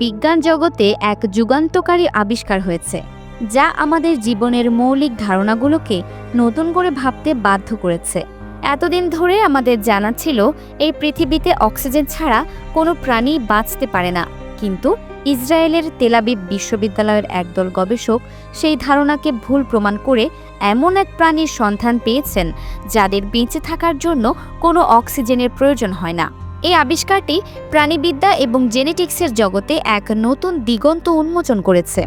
বিজ্ঞান জগতে এক যুগান্তকারী আবিষ্কার হয়েছে, যা আমাদের জীবনের মৌলিক ধারণাগুলোকে নতুন করে ভাবতে বাধ্য করেছে। এতদিন ধরে আমাদের জানা ছিল, এই পৃথিবীতে অক্সিজেন ছাড়া কোনো প্রাণী বাঁচতে পারে না। কিন্তু ইসরায়েলের তেলাবিব বিশ্ববিদ্যালয়ের একদল গবেষক সেই ধারণাকে ভুল প্রমাণ করে এমন এক প্রাণীর সন্ধান পেয়েছেন, যাদের বেঁচে থাকার জন্য কোনো অক্সিজেনের প্রয়োজন হয় না। এই আবিষ্কারটি প্রাণীবিদ্যা এবং জেনেটিক্সের জগতে এক নতুন দিগন্ত উন্মোচন করেছে।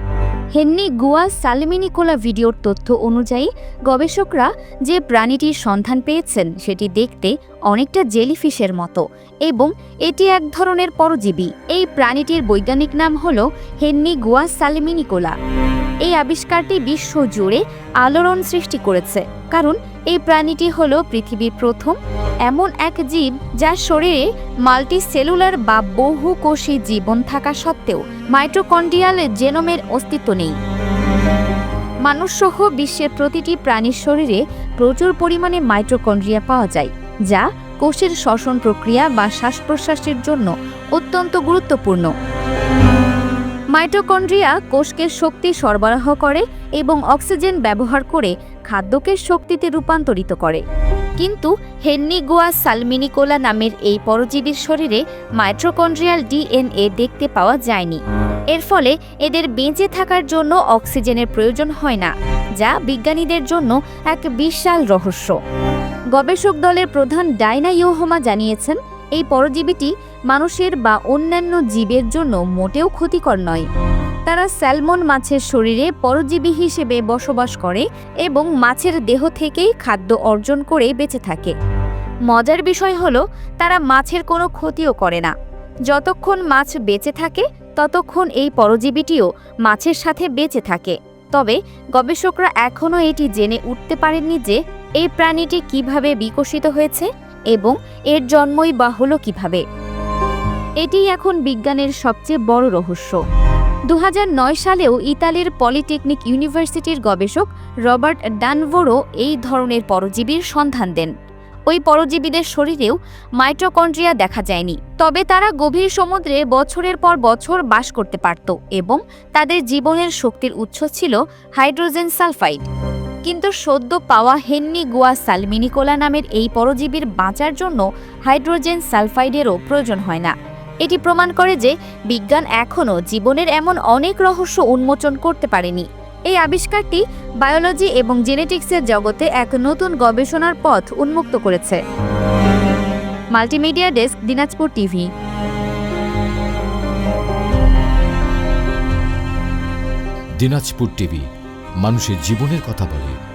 হেননি গুয়া সালমিনিকোলা ভিডিওর তথ্য অনুযায়ী, গবেষকরা যে প্রাণীটির সন্ধান পেয়েছেন সেটি দেখতে অনেকটা জেলিফিশের মতো এবং এটি এক ধরনের পরজীবী। এই প্রাণীটির বৈজ্ঞানিক নাম হল হেননি গুয়া সালমিনিকোলা এই আবিষ্কারটি বিশ্ব জুড়ে আলোড়ন সৃষ্টি করেছে। কারণ এই প্রাণীটি হল পৃথিবীর প্রথম এমন এক জীব যার শরীরে মাল্টিসেলুলার বা বহুকোষী জীবন থাকা সত্ত্বেও মাইটোকন্ড্রিয়াল জেনোমের অস্তিত্ব নেই। মানুষসহ বিশ্বের প্রতিটি প্রাণীর শরীরে প্রচুর পরিমাণে মাইটোকন্ড্রিয়া পাওয়া যায়, যা কোষের শ্বসন প্রক্রিয়া বা শ্বাস প্রশ্বাসের জন্য অত্যন্ত গুরুত্বপূর্ণ। মাইটোকন্ড্রিয়া কোষকে শক্তি সরবরাহ করে এবং অক্সিজেন ব্যবহার করে খাদ্যকে শক্তিতে রূপান্তরিত করে। কিন্তু হেন্নিগোয়া সালমিনিকোলা নামের এই পরজীবীর শরীরে মাইট্রোকন্ড্রিয়াল ডিএনএ দেখতে পাওয়া যায়নি। এর ফলে এদের বেঁচে থাকার জন্য অক্সিজেনের প্রয়োজন হয় না, যা বিজ্ঞানীদের জন্য এক বিশাল রহস্য। গবেষক দলের প্রধান ডাইনা ইয়োহমা জানিয়েছেন, এই পরজীবীটি মানুষের বা অন্যান্য জীবের জন্য মোটেও ক্ষতিকর নয়। স্যালমন মাছের শরীরে পরজীবী হিসেবে বসবাস করে এবং মাছের দেহ থেকেই খাদ্য অর্জন করে বেঁচে থাকে। মজার বিষয় হলো, তারা মাছের কোনো ক্ষতিও করে না। যতক্ষণ মাছ বেঁচে থাকে, ততক্ষণ এই পরজীবীটিও মাছের সাথে বেঁচে থাকে। তবে গবেষকরা এখনও এটি জেনে উঠতে পারেননি যে, এই প্রাণীটি কীভাবে বিকশিত হয়েছে এবং এর জন্মই বা হলো কীভাবে। এটি এখন বিজ্ঞানের সবচেয়ে বড় রহস্য। দু হাজার নয় সালেও ইতালির পলিটেকনিক ইউনিভার্সিটির গবেষক রবার্ট ডানভোরো এই ধরনের পরজীবীর সন্ধান দেন। ওই পরজীবীদের শরীরেও মাইটোকন্ড্রিয়া দেখা যায়নি, তবে তারা গভীর সমুদ্রে বছরের পর বছর বাস করতে পারত এবং তাদের জীবনের শক্তির উৎস ছিল হাইড্রোজেন সালফাইড। কিন্তু সদ্য পাওয়া হেন্নি গোয়া সালমিনিকোলা নামের এই পরজীবীর বাঁচার জন্য হাইড্রোজেন সালফাইডেরও প্রয়োজন হয় না। এটি প্রমাণ করে যে বিজ্ঞান এখনও জীবনের এমন অনেক রহস্য উন্মোচন করতে পারেনি। এই আবিষ্কারটি বায়োলজি এবং জেনেটিক্সের জগতে এক নতুন গবেষণার পথ উন্মুক্ত করেছে। Multimedia desk, Dinajpur TV. Dinajpur TV, মানুষের জীবনের কথা বলে।